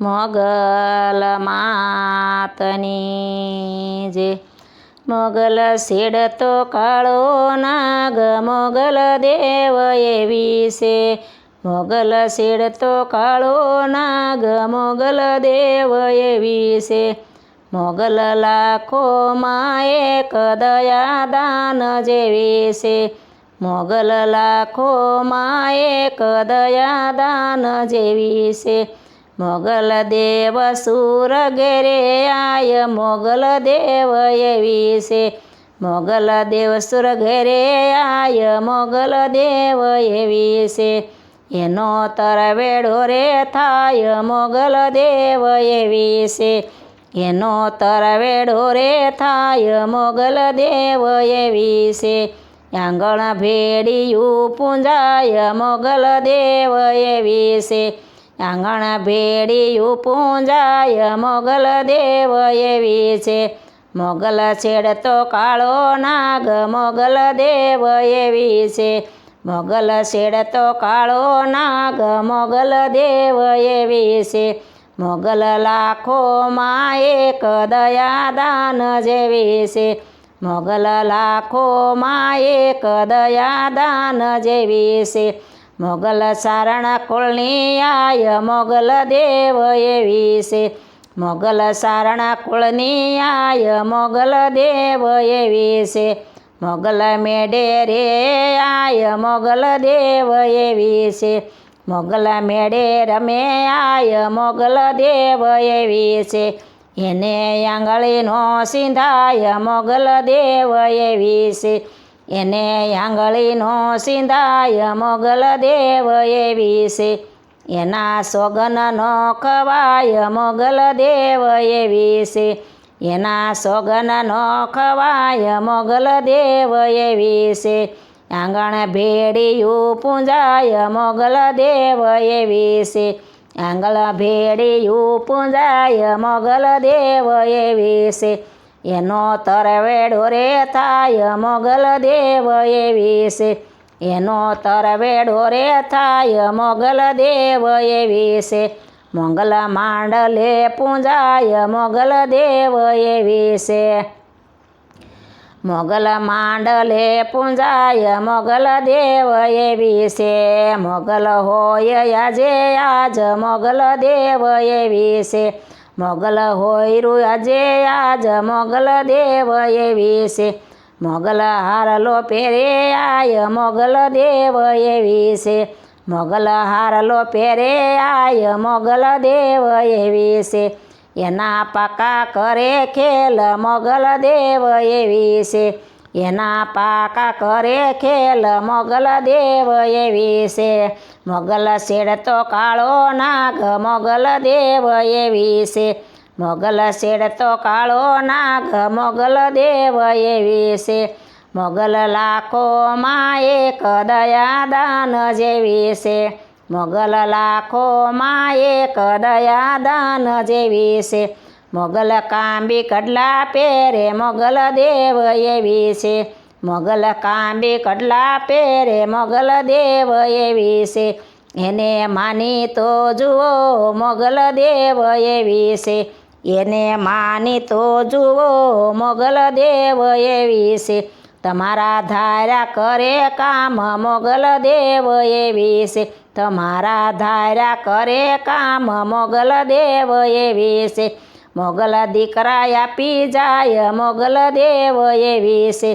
મોગલ માતની જે મોગલ શેડ તો કાળો નાગ, મોગલ દેવ એવી છે મોગલ શેડ તો કાળો નાગ, મોગલ દેવ એવી છે મોગલ લાખોમાં એક દયા દાન જેવી છે મોગલ લાખોમાં એક દયા દાન જેવી છે મોગલ દેવ સુર ઘેરે આય, મોગલ દેવ એવી છે મોગલ દેવ સુર ઘેરે આય, મોગલ દેવ એવી છે એનો તરવેડો રે થાય, મોગલ દેવ એવી છે એનો તરવેડો રે થાય, મોગલ દેવ એવી છે આંગણ ભેડિયું પૂંજાય, મોગલ દેવ એવી છે આંગણ ભેડિયું પૂંજાય, મોગલ દેવ એવી છે. મોગલ છેડ તો કાળો નાગ, મોગલ દેવ એવી છે. મોગલ શેડ તો કાળો નાગ, મોગલ દેવ એવી છે. મોગલ લાખોમાં એક દયાદાન જેવી છે. મોગલ લાખોમાં એક દયાદાન જેવી છે. મોગલ સારણ કુળની આય મોગલ દેવ એવી છે. મોગલ સારણ કુળની આય મોગલ દેવ એવી છે. મોગલ મેડે રે આય મોગલ દેવ એવી છે. મોગલ મેડે રમે આય મોગલ દેવ એવી છે. એને આંગળીનો સિંધાય મોગલ દેવ એવી છે. એને આંગળીનો સિંધાય મોગલ દેવ એવી છે એના સોગન નો ખવાય મોગલ દેવ એવી છે એના સોગન નો ખવાય મોગલ દેવ એવી છે આંગણ ભેડિયું પૂંજાય મોગલ દેવ એવી છે આંગળ ભેડિયું પૂંજાય મોગલ દેવ એવી છે એનો તરવેડો રે થાય મોગલ દેવ એવી છે. એનો તરવેડો રે થાય મોગલ દેવ એવી છે. મોગલ માંડલે પૂંજાય મોગલ દેવ એવી છે. મોગલ માંડલે પૂંજાય મોગલ દેવ એવી છે. મોગલ હોય આજે આજ મોગલ દેવ એવી છે. મોગલ હોયરું આજે આજ મોગલ દેવ એવી છે મોગલ હારલો પહેરે, આય મોગલ દેવ એવી છે મોગલ હારલો પહેરે, આય મોગલ દેવ એવી છે એના પાકા કરે ખેલ મોગલ દેવ એવી છે એના પાકા કરે ખેલ મોગલ દેવ એવી છે. મોગલ શેડ તો કાળો નાગ, મોગલ દેવ એવી છે. મોગલ શેડ તો કાળો નાગ, મોગલ દેવ એવી છે. મોગલ લાખોમાં એક દયાદાન જેવી છે. મોગલ લાખોમાં એક દયાદાન જેવી છે. મોગલ કાંબી કડલા પહેરે, મોગલ દેવ એવી છે મોગલ કાંબી કડલા પહેરે, મોગલ દેવ એવી છે એને માની તો જુઓ, મોગલ દેવ એવી છે એને માની તો જુઓ, મોગલ દેવ એવી છે તમારા ધાર્યા કરે કામ, મોગલ દેવ એવી છે તમારા ધાર્યા કરે કામ, મોગલ દેવ એવી છે મોગલ દીકરા આપી જાય, મોગલ દેવ એવી છે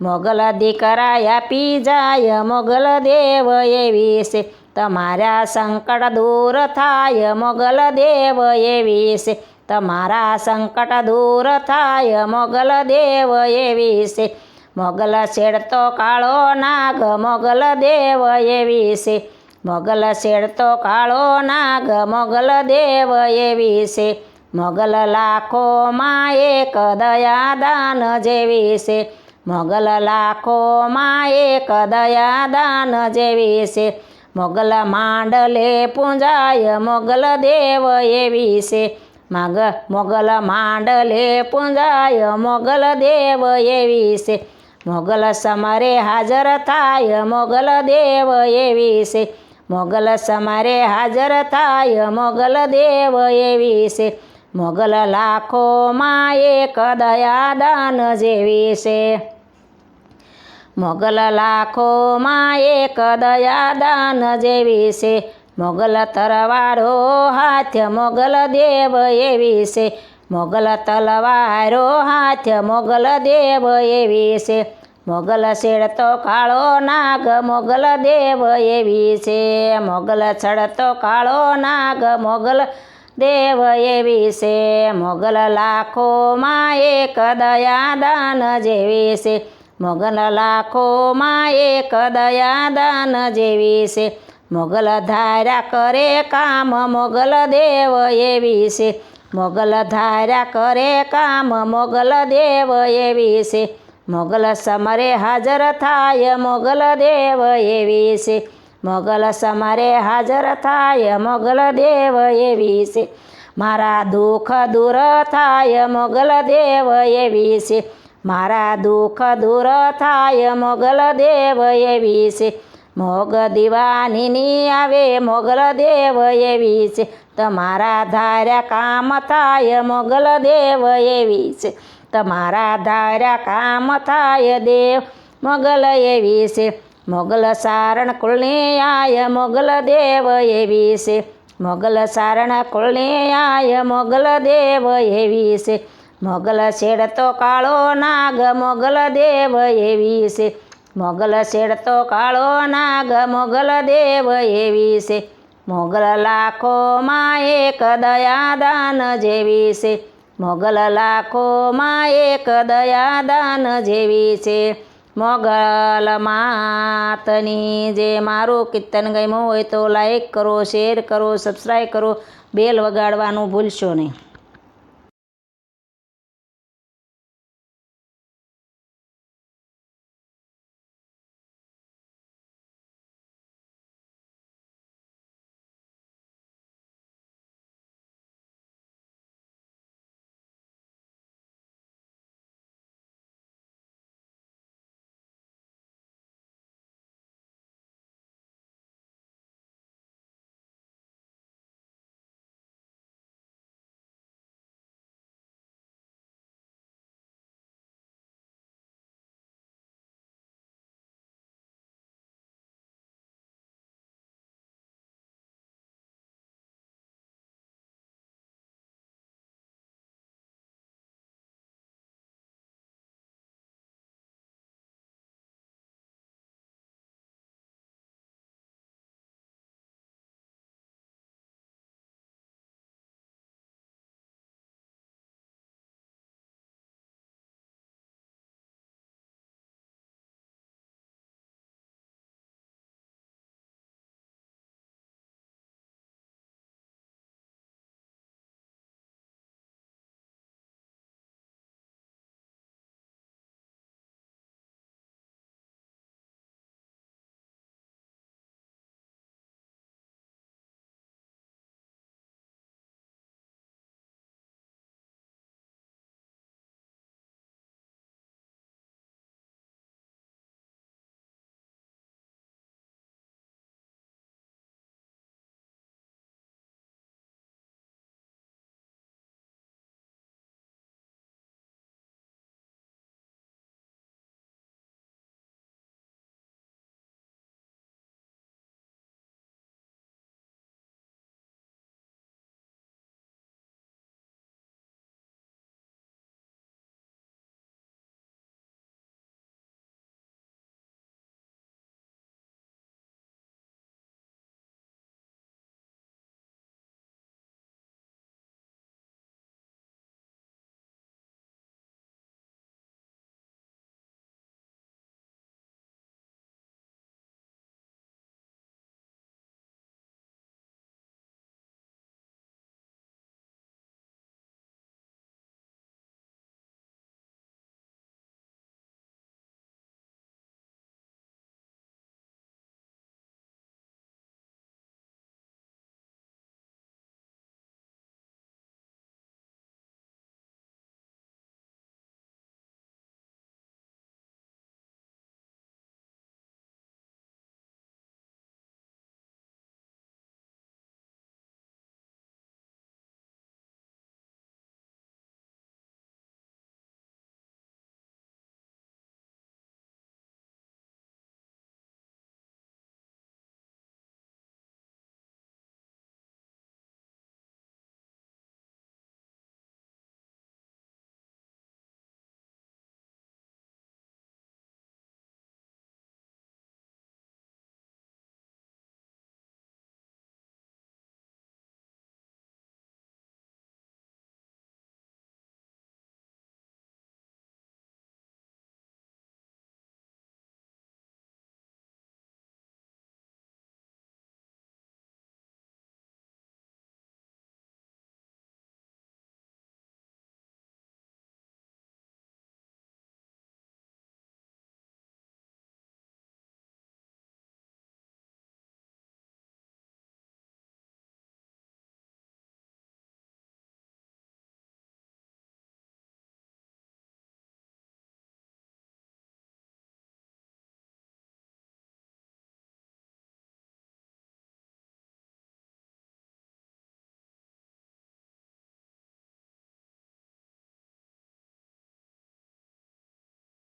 મોગલ દીકરા આપી જાય, મોગલ દેવ એવી છે તમારા સંકટ દૂર થાય, મોગલ દેવ એવી છે તમારા સંકટ દૂર થાય, મોગલ દેવ એવી છે મોગલ શેડ તો કાળો નાગ, મોગલ દેવ એવી છે મોગલ શેડ તો કાળો નાગ, મોગલ દેવ એવી છે મોગલ લાખોમાં એક દયાદાન જેવી છે. મોગલ લાખોમાં એક દયાદાન જેવી છે. મોગલ માંડલે પૂંજાય, મોગલ દેવ એવી છે. માગ મોગલ માંડલે પૂંજાય, મોગલ દેવ એવી છે. મોગલ સમરે હાજર થાય, મોગલ દેવ એવી છે. મોગલ સમારે હાજર થાય, મોગલ દેવ એવી છે. મોગલ લાખોમાં એક દયાદાન જેવી છે. મોગલ લાખોમાં એક દયાદાન જેવી છે. મોગલ તરવારો હાથ, મોગલ દેવ એવી છે. મોગલ તલવારો હાથ, મોગલ દેવ એવી છે. મોગલ શેડતો કાળો નાગ, મોગલ દેવ એવી છે. મોગલ ચડતો કાળો નાગ, મોગલ દેવ એવી છે મોગલ લાખોમાં એક દયાદાન જેવી છે મોગલ લાખોમાં એક દયાદાન જેવી છે મોગલ ધાર્યા કરે કામ, મોગલ દેવ એવી છે મોગલ ધાર્યા કરે કામ, મોગલ દેવ એવી છે મોગલ સમરે હાજર થાય, મોગલ દેવ એવી છે મોગલ સમરે હાજર થાય, મોગલ દેવ એવી છે મારા દુઃખ દૂર થાય, મોગલ દેવ એવી છે મારા દુઃખ દૂર થાય, મોગલ દેવ એવી છે મોગ દિવાનીની આવે, મોગલ દેવ એવી છે તમારા ધાર્યા કામ થાય, મોગલ દેવ એવી છે તમારા ધાર્યા કામ થાય, દેવ મોગલ એવી છે મોગલ સારણ કુળની મોગલ દેવ એવી છે. મોગલ સારણ કુળની મોગલ દેવ એવી છે. મોગલ છેડતો કાળો નાગ મોગલ દેવ એવી છે. મોગલ છેડતો કાળો નાગ મોગલ દેવ એવી છે. મોગલ લાખોમાં એક દયાદાન જેવી છે. મોગલ લાખોમાં એક દયાદાન જેવી છે. મોગલ માતની જે મારું કીર્તન ગમ્યું હોય તો લાઈક કરો શેર કરો સબસ્ક્રાઈબ કરો બેલ વગાડવાનું ભૂલશો નહીં.